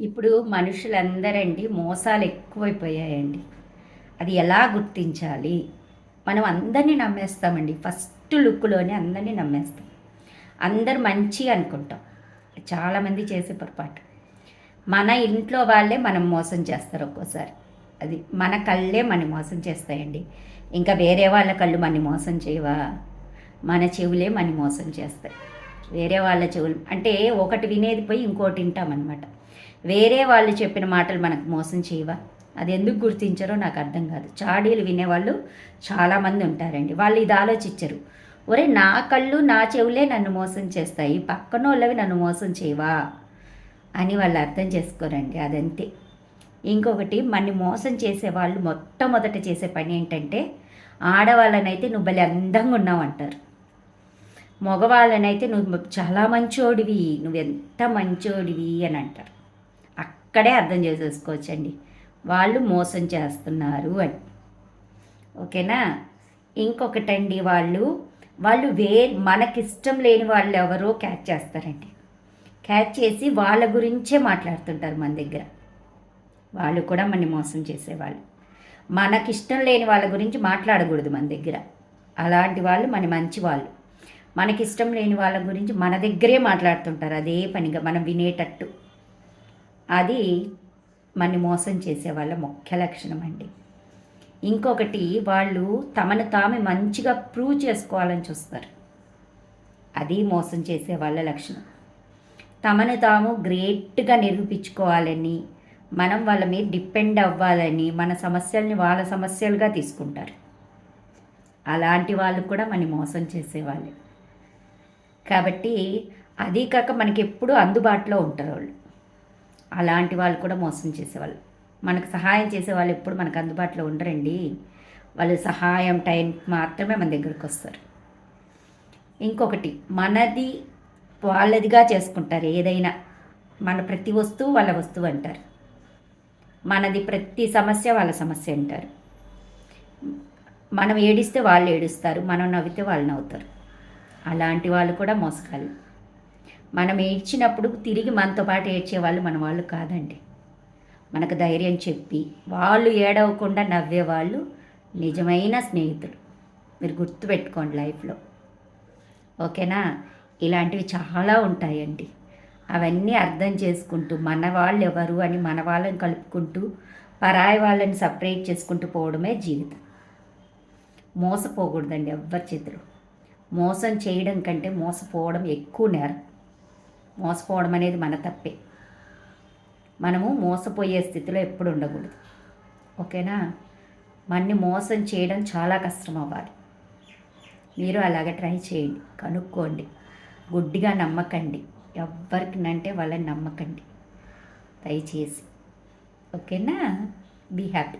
ఇప్పుడు మనుషులందరండి మోసాలు ఎక్కువైపోయాయండి అది ఎలా గుర్తించాలి? మనం అందరినీ నమ్మేస్తామండి. ఫస్ట్ లుక్లోనే అందరినీ నమ్మేస్తాం. అందరు మంచి అనుకుంటాం. చాలామంది చేసే పొరపాటు. మన ఇంట్లో వాళ్ళే మనం మోసం చేస్తారు ఒక్కోసారి. అది మన కళ్ళే మన మోసం చేస్తాయండి. ఇంకా వేరే వాళ్ళ కళ్ళు మన మోసం చేయవా? మన చెవులే మన మోసం చేస్తాయి. వేరే వాళ్ళ చెవులు అంటే ఒకటి వినేది పోయి ఇంకోటి వింటామన్నమాట. వేరే వాళ్ళు చెప్పిన మాటలు మనకు మోసం చేయవా? అది ఎందుకు గుర్తించారో నాకు అర్థం కాదు. చాడీలు వినేవాళ్ళు చాలామంది ఉంటారండి. వాళ్ళు ఇది ఆలోచించరు. ఒరే నా కళ్ళు నా చెవులే నన్ను మోసం చేస్తాయి. పక్కన వాళ్ళవి నన్ను మోసం చేయవా? అని వాళ్ళు అర్థం చేసుకోరండి. అదంతే. ఇంకొకటి మన్ని మోసం చేసే వాళ్ళు మొట్టమొదట చేసే పని ఏంటంటే ఆడవాళ్ళనైతే నువ్వు భలే అందంగా ఉన్నావు అంటారు మగవాళ్ళనైతే నువ్వు చాలా మంచోడివి. నువ్వు ఎంత మంచోడివి అని అంటారు. అక్కడే అర్థం చేసేసుకోవచ్చండి. వాళ్ళు మోసం చేస్తున్నారు అని. ఓకేనా? ఇంకొకటండి వాళ్ళు వాళ్ళు వే మనకిష్టం లేని వాళ్ళు ఎవరో క్యాచ్ చేస్తారండి. క్యాచ్ చేసి వాళ్ళ గురించే మాట్లాడుతుంటారు మన దగ్గర. వాళ్ళు కూడా మన మోసం చేసేవాళ్ళు. మనకిష్టం లేని వాళ్ళ గురించి మాట్లాడకూడదు మన దగ్గర. అలాంటి వాళ్ళు మన మంచి వాళ్ళు. మనకిష్టం లేని వాళ్ళ గురించి మన దగ్గరే మాట్లాడుతుంటారు అదే పనిగా మనం వినేటట్టు. అది మన మోసం చేసే వాళ్ళ ముఖ్య లక్షణం అండి. ఇంకొకటి వాళ్ళు తమను తాము మంచిగా ప్రూవ్ చేసుకోవాలని చూస్తారు. అది మోసం చేసే వాళ్ళ లక్షణం. తమను తాము గ్రేట్గా నిరూపించుకోవాలని మనం వాళ్ళ మీద డిపెండ్ అవ్వాలని మన సమస్యల్ని వాళ్ళ సమస్యలుగా తీసుకుంటారు. అలాంటి వాళ్ళు కూడా మన మోసం చేసేవాళ్ళు. కాబట్టి అదీ కాక మనకి ఎప్పుడూ అందుబాటులో ఉంటారు వాళ్ళు. అలాంటి వాళ్ళు కూడా మోసం చేసేవాళ్ళు. మనకు సహాయం చేసే వాళ్ళు ఎప్పుడు మనకు అందుబాటులో ఉండరండి. వాళ్ళు సహాయం టైం మాత్రమే మన దగ్గరికి వస్తారు. ఇంకొకటి మనది వాళ్ళదిగా చేసుకుంటారు. ఏదైనా మన ప్రతి వస్తువు వాళ్ళ వస్తువు అంటారు. మనది ప్రతి సమస్య వాళ్ళ సమస్య అంటారు. మనం ఏడిస్తే వాళ్ళు ఏడుస్తారు. మనం నవ్వితే వాళ్ళు నవ్వుతారు. అలాంటి వాళ్ళు కూడా మోసగాళ్ళు. మనం ఏడ్చినప్పుడు తిరిగి మనతో పాటు ఏడ్చే వాళ్ళు మన వాళ్ళు కాదండి. మనకు ధైర్యం చెప్పి వాళ్ళు ఏడవకుండా నవ్వేవాళ్ళు నిజమైన స్నేహితులు. మీరు గుర్తుపెట్టుకోండి లైఫ్లో. ఓకేనా? ఇలాంటివి చాలా ఉంటాయండి. అవన్నీ అర్థం చేసుకుంటూ మన వాళ్ళు ఎవరు అని మన వాళ్ళని కలుపుకుంటూ పరాయి వాళ్ళని సపరేట్ చేసుకుంటూ పోవడమే జీవితం. మోసపోకూడదండి ఎవ్వరి చేతులు. మోసం చేయడం కంటే మోసపోవడం ఎక్కువ నేరం. మోసపోవడం అనేది మన తప్పే. మనము మోసపోయే స్థితిలో ఎప్పుడు ఉండకూడదు. ఓకేనా? మన్ని మోసం చేయడం చాలా కష్టం అవ్వాలి. మీరు అలాగే ట్రై చేయండి. కనుక్కోండి. గుడ్డిగా నమ్మకండి. ఎవరికినంటే వాళ్ళని నమ్మకండి. దయచేసి. ఓకేనా? Be happy.